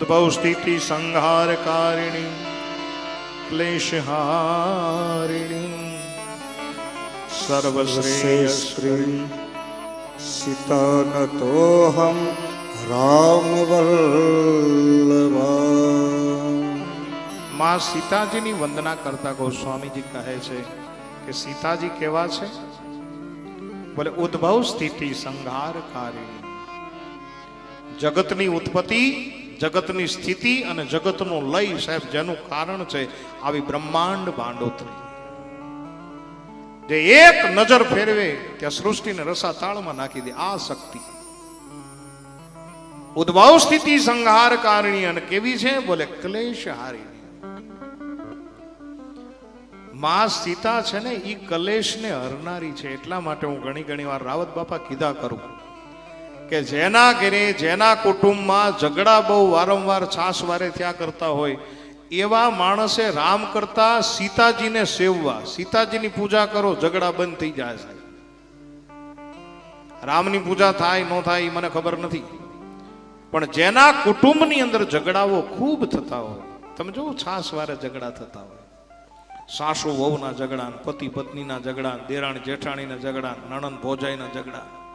ઉદ્ભવ સ્થિતિ સંહાર કારિણી ક્લેશહારિણી સર્વશ્રેયસ્ત્રી સિતાનતોહમ રામમાં સીતાજીની વંદના કરતા ગોસ્વામીજી કહે છે કે સીતાજી કેવા છે બોલે ઉદ્ભવ સ્થિતિ સંહાર કારિણી જગતની ઉત્પત્તિ જગતની સ્થિતિ અને જગતનો લય સાહેબ, જેનું કારણ છે આવી બ્રહ્માંડ ભાંડોતરી. જે એક નજર ફેરવે ત્યાં સૃષ્ટિને રસાતાળમાં નાખી દે, આ શક્તિ. ઉદ્ભવ સ્થિતિ સંહાર કારણી અને કેવી છે? બોલે ક્લેશ હારી માં સીતા છે ને એ કલેશને હરનારી છે, એટલા માટે હું ઘણી ઘણી વાર રાવત બાપા કીધા કરું. કે જેના ઘરે, જેના કુટુંબમાં ઝઘડા બહુ વારંવાર છાસ વારે થયા કરતા હોય, એવા માણસે રામ કરતા સીતાજીને સેવવા, સીતાજીની પૂજા કરો, ઝઘડા બંધ થઈ જાય સાહેબ. રામની પૂજા થાય, ન થાય, એ મને ખબર નથી. પણ જેના કુટુંબની અંદર ઝઘડાઓ ખૂબ થતા હોય, તમે જો છાસ વારે ઝઘડા થતા હોય. સાસુ વહુના ઝઘડા, પતિ પત્નીના ઝઘડા, દેરાણી જેઠાણીના ઝઘડા, નણંદ ભોજાઈના ઝઘડા.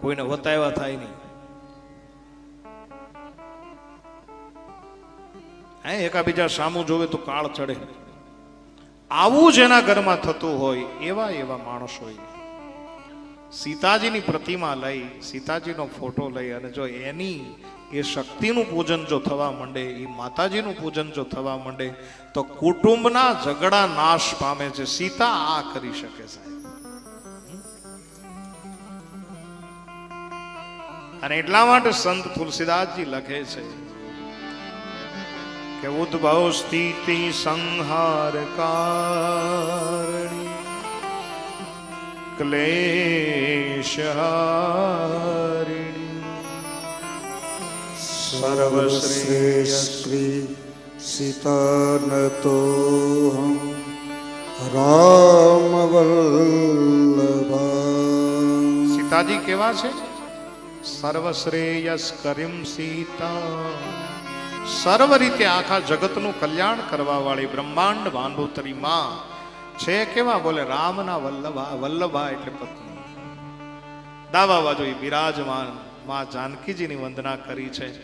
કોઈને વતાવ્યા થાય નહીં. એકાબીજા સામું જોવે તો કાળ ચડે. આવું જેના ઘરમાં થતું હોય એવા એવા માણસ હોય સીતાજીની પ્રતિમા લઈ, સીતાજીનો ફોટો લઈ અને જો એની, એ શક્તિનું પૂજન જો થવા માંડે, એ માતાજીનું પૂજન જો થવા માંડે, તો કુટુંબના ઝઘડા નાશ પામે છે. સીતા આ કરી શકે સાહેબ. અને એટલા માટે સંત તુલસીદાસજી લખે છે કે ઉદ્ભવ સ્થિતિ સંહાર કારણી ક્લેશહારિણી સર્વશ્રેયસ્ત્રી રામ વલ્લભા સીતાજી કેવા છે? સર્વશ્રેયસ કરીમ સીતા. સર્વ રીતે આખા જગતનું કલ્યાણ કરવા વાળી બ્રહ્માંડ બાંધોતરી માં. છે કેવા બોલે? રામના વલ્લભા વલ્લભા એટલે પત્ની. દાવા બાજુ બિરાજમાનમાં જાનકીજીની વંદના કરી છે.